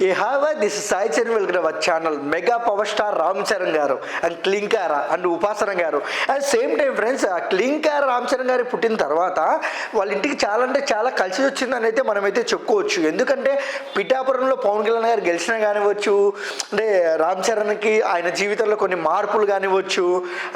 ఈ have this Sai Charan welcome our channel mega power star Ram Charan గారు and క్లింకార and ఉపాసన గారు. And same time friends ఆ క్లింకార రామ్ చరణ్ గారు పుట్టిన తర్వాత వాళ్ళ ఇంటికి చాలా అంటే చాలా కలిసి వచ్చిందని అయితే మనమైతే చెప్పుకోవచ్చు. ఎందుకంటే పిఠాపురంలో పవన్ కళ్యాణ్ గారు గెలిచినా కానివ్వచ్చు అంటే రామ్ చరణ్కి ఆయన జీవితంలో కొన్ని మార్పులు కానివ్వచ్చు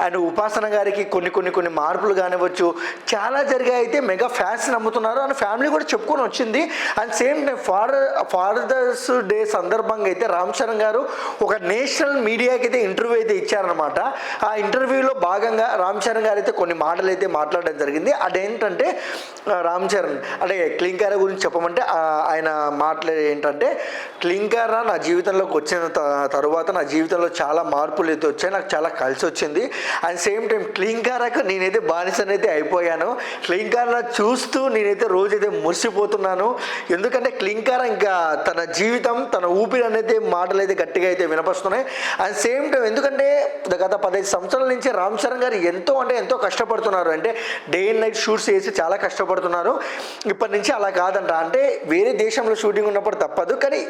అండ్ ఉపాసన గారికి కొన్ని కొన్ని కొన్ని మార్పులు కానివ్వచ్చు చాలా జరిగాయి అయితే మెగా ఫ్యాన్స్ నమ్ముతున్నారు. అండ్ ఫ్యామిలీ కూడా చెప్పుకొని వచ్చింది. And same time father father's day సందర్భంగా అయితే రామ్ చరణ్ గారు ఒక నేషనల్ మీడియాకి అయితే ఇంటర్వ్యూ అయితే ఇచ్చారనమాట ఆ ఇంటర్వ్యూలో భాగంగా రామ్ చరణ్ గారు అయితే కొన్ని మాటలు అయితే మాట్లాడడం జరిగింది. అదేంటంటే రామ్ చరణ్ అంటే క్లింకార గురించి చెప్పమంటే ఆయన మాట్లాడే ఏంటంటే క్లింకార నా జీవితంలోకి వచ్చిన త- తరువాత నా జీవితంలో చాలా మార్పులు అయితే వచ్చాయి. నాకు చాలా కలిసి వచ్చింది. అండ్ సేమ్ టైం క్లింకారకు నేనైతే బానిసనైతే అయిపోయాను. క్లింకార చూస్తూ నేనైతే రోజైతే మురిసిపోతున్నాను. ఎందుకంటే క్లింకార ఇంకా తన జీవితం తన ఊపిరి అనేది మాటలు అయితే గట్టిగా అయితే వినపస్తున్నాయి అండ్ సేమ్ టైం ఎందుకంటే గత పదహైదు సంవత్సరాల నుంచి రామ్ చరణ్ గారు ఎంతో అంటే ఎంతో కష్టపడుతున్నారు. అంటే డే అండ్ నైట్ షూట్స్ చేసి చాలా కష్టపడుతున్నారు. ఇప్పటి నుంచి అలా కాదంట. అంటే వేరే దేశంలో షూటింగ్ ఉన్నప్పుడు తప్పదు. కానీ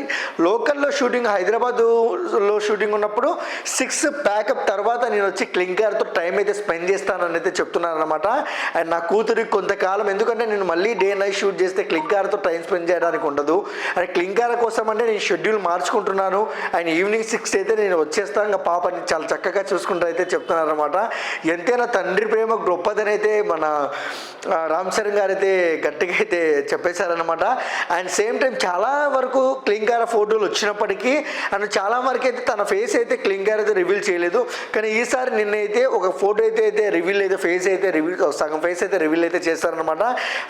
లోకల్లో షూటింగ్ హైదరాబాద్లో షూటింగ్ ఉన్నప్పుడు సిక్స్ ప్యాకప్ తర్వాత నేను వచ్చి క్లింకర్తో టైం అయితే స్పెండ్ చేస్తానని అయితే చెప్తున్నాను అనమాట అండ్ నా కూతురికి కొంతకాలం ఎందుకంటే నేను మళ్ళీ డే నైట్ షూట్ చేస్తే క్లింకార్తో టైం స్పెండ్ చేయడానికి ఉండదు. అండ్ క్లింకార కోసం అంటే నేను షెడ్యూల్ మార్చుకుంటున్నాను. అండ్ ఈవినింగ్ సిక్స్ అయితే నేను వచ్చేస్తాను. ఇంకా పాపని చాలా చక్కగా చూసుకుంటూ అయితే చెప్తున్నారనమాట ఎంతైనా తండ్రి ప్రేమ గొప్పదని అయితే మన రామ్ చరణ్ గారు అయితే గట్టిగా అయితే చెప్పేశారనమాట అండ్ సేమ్ టైం చాలా వరకు క్లింకార ఫోటోలు వచ్చినప్పటికీ అండ్ చాలా వరకు అయితే తన ఫేస్ అయితే క్లింకార్ అయితే రివీల్ చేయలేదు. కానీ ఈసారి నిన్నైతే ఒక ఫోటో అయితే అయితే రివీల్ అయితే ఫేస్ అయితే రివీల్ సగం ఫేస్ అయితే రివీల్ అయితే చేస్తారనమాట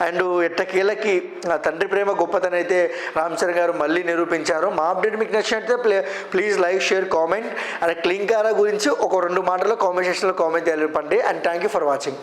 అండ్ ఎట్టకేళ్ళకి ఆ తండ్రి ప్రేమ గొప్పతనం అయితే రామ్ చరణ్ గారు మళ్ళీ నిరూపించారు. మా అప్డేట్ మీకు నచ్చినట్లయితే play please like share comment and Klinkaara గురించి ఒక రెండు మాటలు కామెంట్ సెక్షన్లో కామెంట్ తెలపండి and thank you for watching